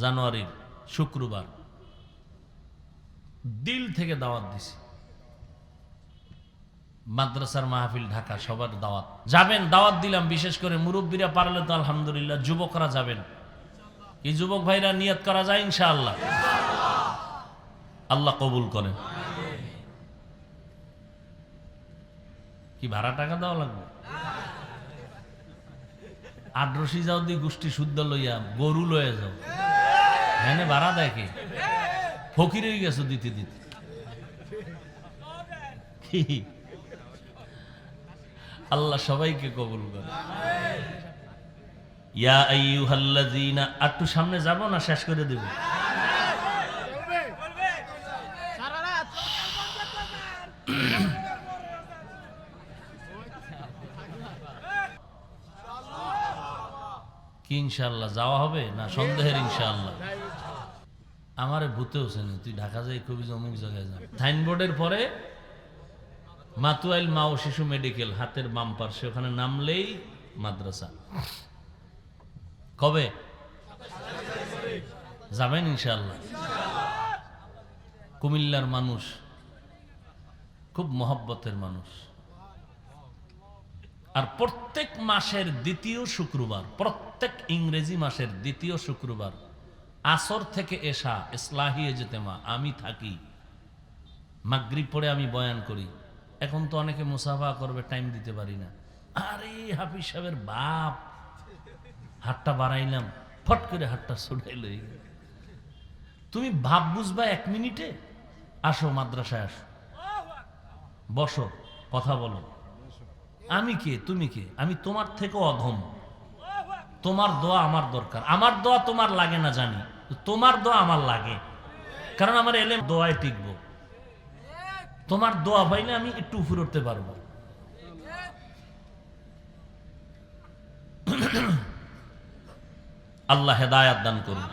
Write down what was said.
জানুয়ারির শুক্রবার। দিল থেকে দাওয়াত দিছি। মাদ্রাসার মাহফিল ঢাকা, সবার দাওয়াত। যাবেন, দাওয়াত দিলাম, বিশেষ করে মুরব্বীরা পারলে তো আলহামদুলিল্লাহ, যুবকরা যাবেন। এই যুবক ভাইরা নিয়ত করা যায় ইনশাআল্লাহ। আল্লাহ কবুল করেন। কি ভাড়া টাকা দেওয়া লাগবে? আড্রসি যাও দি, গোষ্ঠী শুদ্ধ লইয়া, গরু লয়ে যাও। হ্যাঁ ভাড়া দেয় কি? ফকির হয়ে গেছো দিতে দিতে। আল্লাহ সবাইকে কবুল করে ইয়া সামনে যাব না, শেষ করে দেব। কি যাওয়া হবে না সন্দেহের ইনশাআল্লাহ? আমারে ভূতে হোসেন তুই ঢাকা যাই খুবই অমুক জায়গায় যা সাইনবোর্ডের পরে মাতুয়াইল মা ও শিশু মেডিকেল, হাতের বাম পার্শ্বে ওখানে নামলেই মাদ্রাসা। কবে? যাবেন ইনশাআল্লাহ। কুমিল্লার মানুষ, খুব মহব্বতের মানুষ। আর প্রত্যেক মাসের দ্বিতীয় শুক্রবার, প্রত্যেক ইংরেজি মাসের দ্বিতীয় শুক্রবার আসর থেকে এসা, ইসলাহি যেতেমা আমি থাকি। মাগরিব পরে আমি বয়ান করি। এখন তো অনেকে মুসাফা করবে টাইম দিতে পারি না। আরে হাফিজ সাহেবের বাপ, হাতটা বাড়াইলাম, ফট করে হাতটা ছুটাই লই তুমি ভাব বুঝবা এক মিনিটে? আসো, মাদ্রাসায় আসো। বসো, কথা বলো। আমি কে? তুমি কে? আমি তোমার থেকেও অধম। তোমার দোয়া আমার দরকার। আমার দোয়া তোমার লাগে না জানি। তোমার দোয়া আমার লাগে। কারণ আমার এলে দোয়ায় টিকবো। তোমার দোয়া পাইলে আমি একটু উপরে উঠতে পারব। আল্লাহ হেদায়াত দান করুন।